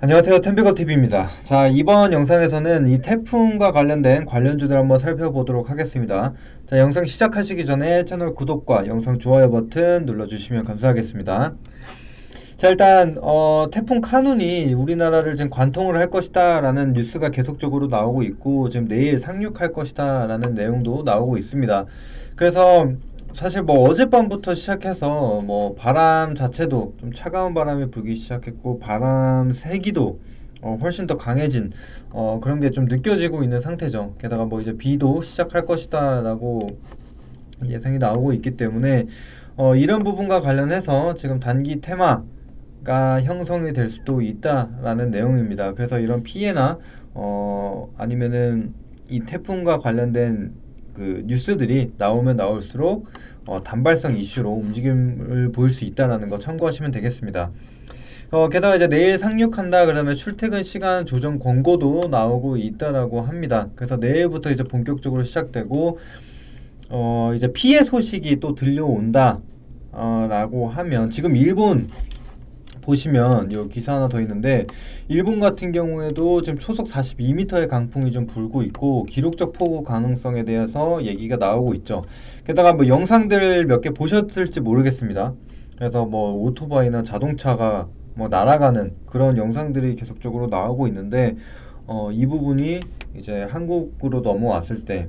안녕하세요. 텐비거TV입니다. 자 이번 영상에서는 이 태풍과 관련된 관련주들 한번 살펴보도록 하겠습니다. 자 영상 시작하시기 전에 채널 구독과 영상 좋아요 버튼 눌러주시면 감사하겠습니다. 자 일단 어, 태풍 카눈이 우리나라를 지금 관통을 할 것이다 라는 뉴스가 계속적으로 나오고 있고 지금 내일 상륙할 것이다 라는 내용도 나오고 있습니다. 그래서 사실 뭐 어젯밤부터 시작해서 뭐 바람 자체도 좀 차가운 바람이 불기 시작했고 바람 세기도 어 훨씬 더 강해진 어 그런 게 좀 느껴지고 있는 상태죠. 게다가 뭐 이제 비도 시작할 것이다라고 예상이 나오고 있기 때문에 어 이런 부분과 관련해서 지금 단기 테마 가 형성이 될 수도 있다라는 내용입니다. 그래서 이런 피해나 어 아니면은 이 태풍과 관련된 그 뉴스들이 나오면 나올수록 어, 단발성 이슈로 움직임을 보일 수 있다는 거 참고하시면 되겠습니다. 어, 게다가 이제 내일 상륙한다 그러면 출퇴근 시간 조정 권고도 나오고 있다라고 합니다. 그래서 내일부터 이제 본격적으로 시작되고 어, 이제 피해 소식이 또 들려온다. 어, 라고 하면 지금 일본 보시면 요 기사 하나 더 있는데 일본 같은 경우에도 지금 초속 42m의 강풍이 좀 불고 있고 기록적 폭우 가능성에 대해서 얘기가 나오고 있죠. 게다가 뭐 영상들 몇 개 보셨을지 모르겠습니다. 그래서 뭐 오토바이나 자동차가 뭐 날아가는 그런 영상들이 계속적으로 나오고 있는데 어, 이 부분이 이제 한국으로 넘어왔을 때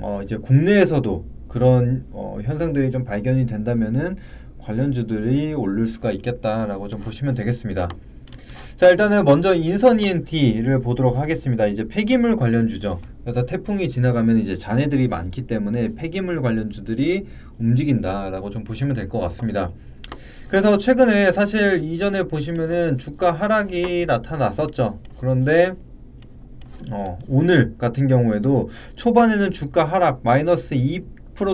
어, 이제 국내에서도 그런 어, 현상들이 좀 발견이 된다면은 관련주들이 오를 수가 있겠다라고 좀 보시면 되겠습니다. 자 일단은 먼저 인선 ENT를 보도록 하겠습니다. 이제 폐기물 관련주죠. 그래서 태풍이 지나가면 이제 잔해들이 많기 때문에 폐기물 관련주들이 움직인다라고 좀 보시면 될 것 같습니다. 그래서 최근에 사실 이전에 보시면은 주가 하락이 나타났었죠. 그런데 어, 오늘 같은 경우에도 초반에는 주가 하락 마이너스 2%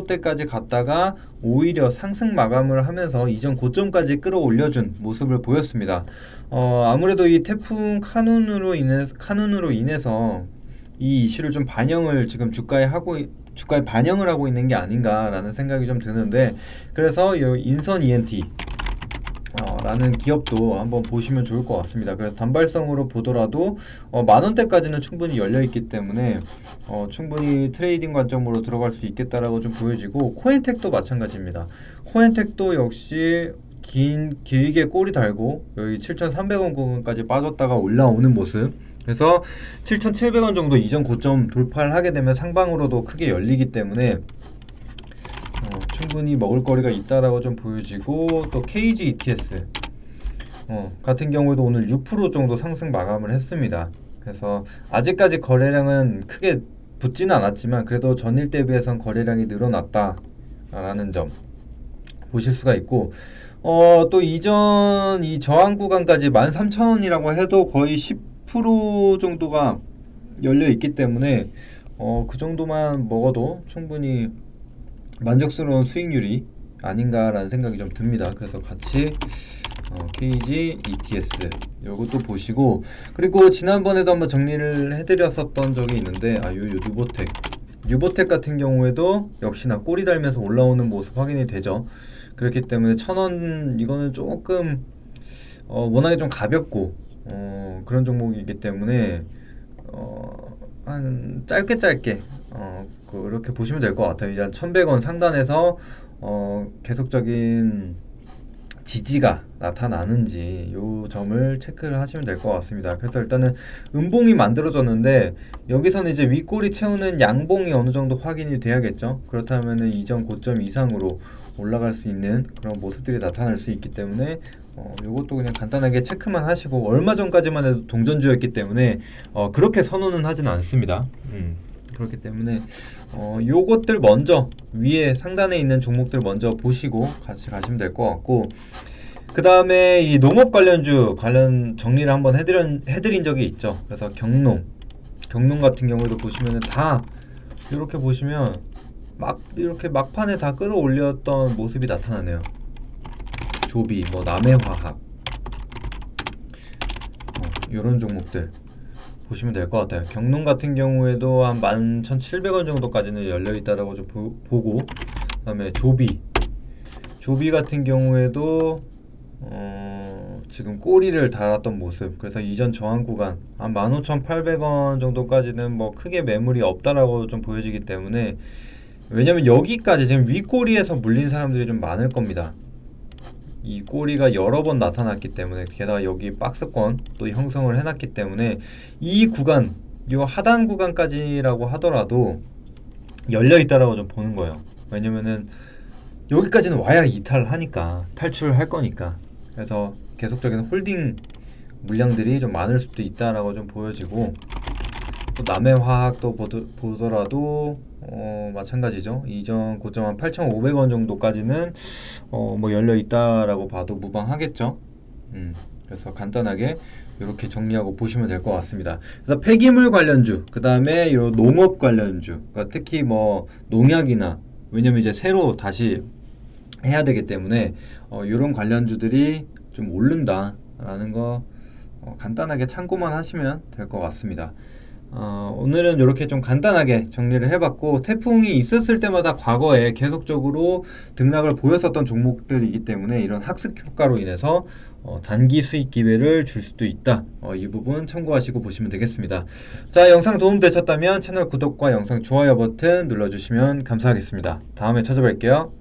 대까지 갔다가 오히려 상승 마감을 하면서 이전 고점까지 끌어올려준 모습을 보였습니다. 어, 아무래도 이 태풍 카눈으로 인해 카눈으로 인해서 이 이슈를 좀 반영을 지금 주가에 하고 주가에 반영을 하고 있는 게 아닌가라는 생각이 좀 드는데 그래서 이 인선 ENT 어, 라는 기업도 한번 보시면 좋을 것 같습니다. 그래서 단발성으로 보더라도 어, 만 원대까지는 충분히 열려 있기 때문에 어, 충분히 트레이딩 관점으로 들어갈 수 있겠다라고 좀 보여지고 코엔텍도 마찬가지입니다. 코엔텍도 역시 긴 길게 꼬리 달고 여기 7,300원 구간까지 빠졌다가 올라오는 모습. 그래서 7,700원 정도 이전 고점 돌파를 하게 되면 상방으로도 크게 열리기 때문에 어, 충분히 먹을 거리가 있다라고 좀 보여지고 또 KG ETS 어, 같은 경우에도 오늘 6% 정도 상승 마감을 했습니다. 그래서 아직까지 거래량은 크게 붙지는 않았지만 그래도 전일 대비해선 거래량이 늘어났다라는 점 보실 수가 있고 어, 또 이전 이 저항 구간까지 13,000원이라고 해도 거의 10% 정도가 열려 있기 때문에 어, 그 정도만 먹어도 충분히 만족스러운 수익률이 아닌가라는 생각이 좀 듭니다. 그래서 같이 어, KG ETS 요것도 보시고 그리고 지난번에도 한번 정리를 해드렸었던 적이 있는데 아요 요 뉴보텍 뉴보텍 같은 경우에도 역시나 꼬리 달면서 올라오는 모습 확인이 되죠. 그렇기 때문에 천원 이거는 조금 어, 워낙에 좀 가볍고 어, 그런 종목이기 때문에 어, 한 짧게 짧게 어, 그렇게 보시면 될 것 같아요. 이제 한 1,100원 상단에서 어, 계속적인 지지가 나타나는지 요 점을 체크를 하시면 될 것 같습니다. 그래서 일단은 음봉이 만들어졌는데 여기서는 이제 윗꼬리 채우는 양봉이 어느 정도 확인이 돼야겠죠. 그렇다면은 이전 고점 이상으로 올라갈 수 있는 그런 모습들이 나타날 수 있기 때문에 어, 요것도 그냥 간단하게 체크만 하시고 얼마 전까지만 해도 동전주였기 때문에 어, 그렇게 선호는 하지는 않습니다. 음. 그렇기 때문에 어, 요것들 먼저 위에 상단에 있는 종목들 먼저 보시고 같이 가시면 될 것 같고 그 다음에 이 농업 관련주 관련 정리를 한번 해드린, 해드린 적이 있죠. 그래서 경농 경농 같은 경우에도 보시면은 다 이렇게 보시면 막 이렇게 막판에 다 끌어올렸던 모습이 나타나네요. 조비, 뭐 남해화학 어, 이런 종목들 보시면 될 것 같아요. 경농 같은 경우에도 한 11,700원 정도까지는 열려 있다라고 좀 보, 보고 그다음에 조비 조비 같은 경우에도 어, 지금 꼬리를 달았던 모습 그래서 이전 저항 구간 한 15,800원 정도까지는 뭐 크게 매물이 없다라고 좀 보여지기 때문에 왜냐면 여기까지 지금 윗꼬리에서 물린 사람들이 좀 많을 겁니다. 이 꼬리가 여러 번 나타났기 때문에 게다가 여기 박스권 또 형성을 해놨기 때문에 이 구간 이 하단 구간까지라고 하더라도 열려 있다라고 좀 보는 거예요. 왜냐면은 여기까지는 와야 이탈하니까 탈출할 거니까 그래서 계속적인 홀딩 물량들이 좀 많을 수도 있다라고 좀 보여지고 또 남해 화학도 보더, 보더 라도 어, 마찬가지죠. 이전 고점 한 8,500원 정도까지는 어, 뭐 열려 있다라고 봐도 무방하겠죠. 음, 그래서 간단하게 이렇게 정리하고 보시면 될 것 같습니다. 그래서 폐기물 관련주, 그 다음에 요 농업 관련주, 그러니까 특히 뭐 농약이나 왜냐면 이제 새로 다시 해야 되기 때문에 어, 이런 관련주들이 좀 오른다라는 거 어, 간단하게 참고만 하시면 될 것 같습니다. 어, 오늘은 이렇게 좀 간단하게 정리를 해봤고 태풍이 있었을 때마다 과거에 계속적으로 등락을 보였었던 종목들이기 때문에 이런 학습 효과로 인해서 어, 단기 수익 기회를 줄 수도 있다. 어, 이 부분 참고하시고 보시면 되겠습니다. 자, 영상 도움 되셨다면 채널 구독과 영상 좋아요 버튼 눌러주시면 감사하겠습니다. 다음에 찾아뵐게요.